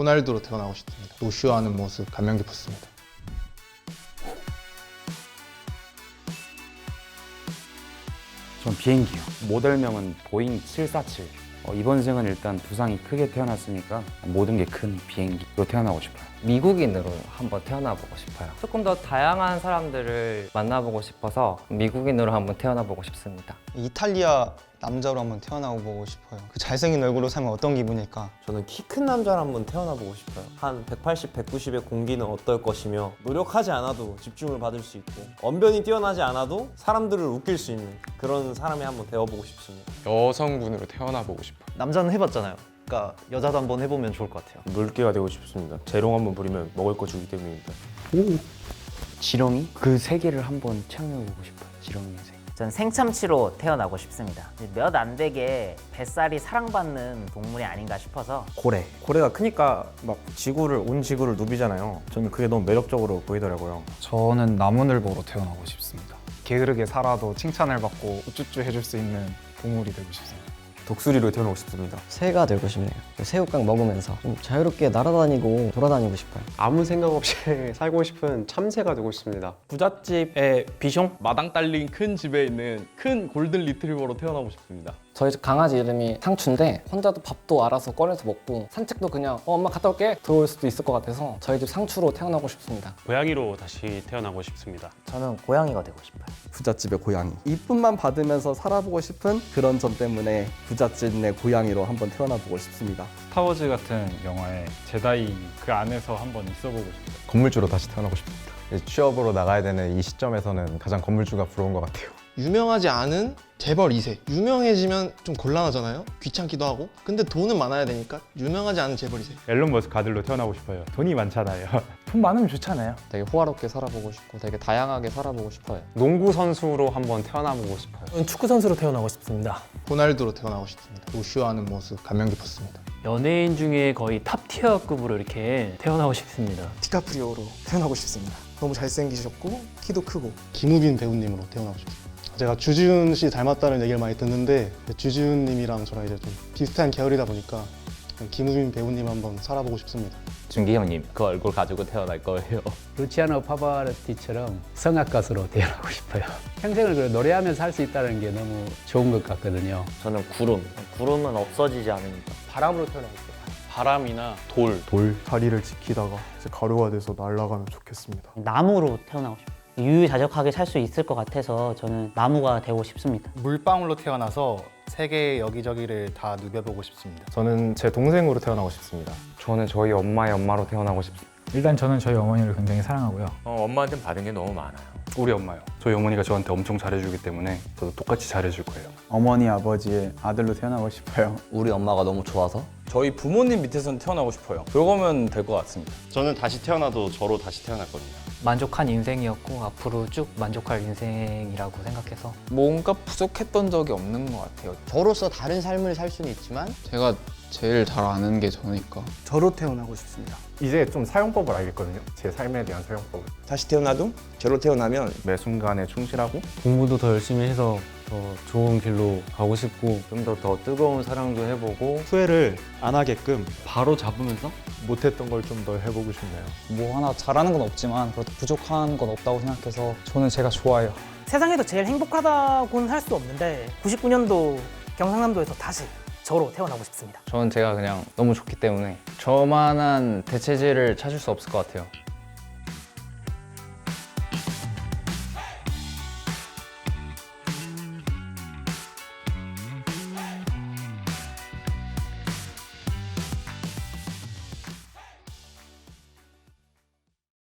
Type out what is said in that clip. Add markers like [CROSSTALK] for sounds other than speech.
호날두로 태어나고 싶습니다. 노쇼하는 모습 감명 깊었습니다. 전 비행기요. 모델명은 보잉 747. 어, 이번 생은 일단 두상이 크게 태어났으니까 모든 게 큰 비행기 로 태어나고 싶어요. 미국인으로 한번 태어나보고 싶어요. 조금 더 다양한 사람들을 만나보고 싶어서 미국인으로 한번 태어나보고 싶습니다. 이탈리아 남자로 한번 태어나고 보고 싶어요. 그 잘생긴 얼굴로 살면 어떤 기분일까? 저는 키 큰 남자를 한번 태어나 보고 싶어요. 한 180, 190의 공기는 어떨 것이며 노력하지 않아도 집중을 받을 수 있고 언변이 뛰어나지 않아도 사람들을 웃길 수 있는 그런 사람이 한번 되어보고 싶습니다. 여성분으로 태어나 보고 싶어요. 남자는 해봤잖아요. 그러니까 여자도 한번 해보면 좋을 것 같아요. 물개가 되고 싶습니다. 재롱 한번 부리면 먹을 거 주기 때문입니다. 지렁이? 그 세계를 한번 체험해보고 싶어요. 지렁이의 세계. 전 생참치로 태어나고 싶습니다. 몇 안 되게 뱃살이 사랑받는 동물이 아닌가 싶어서 고래. 고래가 크니까 막 지구를 온 지구를 누비잖아요. 저는 그게 너무 매력적으로 보이더라고요. 저는 나무늘보로 태어나고 싶습니다. 게으르게 살아도 칭찬을 받고 우쭈쭈 해줄 수 있는 동물이 되고 싶습니다. 독수리로 태어나고 싶습니다. 새가 되고 싶네요. 새우깡 먹으면서 좀 자유롭게 날아다니고 돌아다니고 싶어요. 아무 생각 없이 [LAUGHS] 살고 싶은 참새가 되고 싶습니다. 부잣집의 비숑? 마당 딸린 큰 집에 있는 큰 골든 리트리버로 태어나고 싶습니다. 저희 집 강아지 이름이 상추인데 혼자도 밥도 알아서 꺼내서 먹고 산책도 그냥 어, 엄마 갔다 올게 들어올 수도 있을 것 같아서 저희 집 상추로 태어나고 싶습니다. 고양이로 다시 태어나고 싶습니다. 저는 고양이가 되고 싶어요. 부잣집의 고양이. 이쁨만 받으면서 살아보고 싶은 그런 점 때문에 부잣집의 고양이로 한번 태어나보고 싶습니다. 스타워즈 같은 영화에 제다이 그 안에서 한번 있어보고 싶어요. 건물주로 다시 태어나고 싶습니다. 취업으로 나가야 되는 이 시점에서는 가장 건물주가 부러운 것 같아요. 유명하지 않은 재벌 2세. 유명해지면 좀 곤란하잖아요. 귀찮기도 하고. 근데 돈은 많아야 되니까 유명하지 않은 재벌 2세. 앨런 머스크 아들로 태어나고 싶어요. 돈이 많잖아요. [LAUGHS] 돈 많으면 좋잖아요. 되게 호화롭게 살아보고 싶고 되게 다양하게 살아보고 싶어요. 농구 선수로 한번 태어나보고 싶어요. 축구 선수로 태어나고 싶습니다. 호날두로 태어나고 싶습니다. 노쇼하는 모습 감명 깊었습니다. 연예인 중에 거의 탑 티어급으로 이렇게 태어나고 싶습니다. 디카프리오로 태어나고 싶습니다. 너무 잘생기셨고 키도 크고 김우빈 배우님으로 태어나고 싶습니다. 제가 주지훈 씨 닮았다는 얘기를 많이 듣는데 주지훈 님이랑 저랑 이제 좀 비슷한 계열이다 보니까 김우빈 배우님 한번 살아보고 싶습니다. 준기 형님 그 얼굴 가지고 태어날 거예요. [LAUGHS] 루치아노 파바르티처럼 성악 가수로 태어나고 싶어요. 평생을 그 노래하면서 할 수 있다는 게 너무 좋은 것 같거든요. 저는 구름. 구름은 없어지지 않으니까. 바람으로 태어나고 싶어요. 바람이나 돌. 돌 다리를 지키다가 이제 가루가 돼서 날아가면 좋겠습니다. 나무로 태어나고 싶어요. 유유자적하게 살 수 있을 것 같아서 저는 나무가 되고 싶습니다. 물방울로 태어나서 세계 여기저기를 다 누벼보고 싶습니다. 저는 제 동생으로 태어나고 싶습니다. 저는 저희 엄마의 엄마로 태어나고 싶습니다. 일단 저는 저희 어머니를 굉장히 사랑하고요. 어, 엄마한테 받은 게 너무 많아요. 우리 엄마요. 저희 어머니가 저한테 엄청 잘해주기 때문에 저도 똑같이 잘해줄 거예요. 어머니 아버지의 아들로 태어나고 싶어요. 우리 엄마가 너무 좋아서 저희 부모님 밑에서 태어나고 싶어요. 그거면 될 것 같습니다. 저는 다시 태어나도 저로 다시 태어날 겁니다. 만족한 인생이었고 앞으로 쭉 만족할 인생이라고 생각해서 뭔가 부족했던 적이 없는 것 같아요. 저로서 다른 삶을 살 수는 있지만 제가 제일 잘 아는 게 저니까. 저로 태어나고 싶습니다. 이제 좀 사용법을 알겠거든요. 제 삶에 대한 사용법을. 다시 태어나도 저로 태어나면 매 순간에 충실하고 공부도 더 열심히 해서 더 좋은 길로 가고 싶고 좀 더 더 뜨거운 사랑도 해보고 후회를 안 하게끔 바로 잡으면서 못했던 걸 좀 더 해보고 싶네요. 뭐 하나 잘하는 건 없지만 그래도 부족한 건 없다고 생각해서 저는 제가 좋아요. 세상에서 제일 행복하다고는 할 수 없는데 99년도 경상남도에서 다시 저로 태어나고 싶습니다. 저는 제가 그냥 너무 좋기 때문에 저만한 대체제를 찾을 수 없을 것 같아요.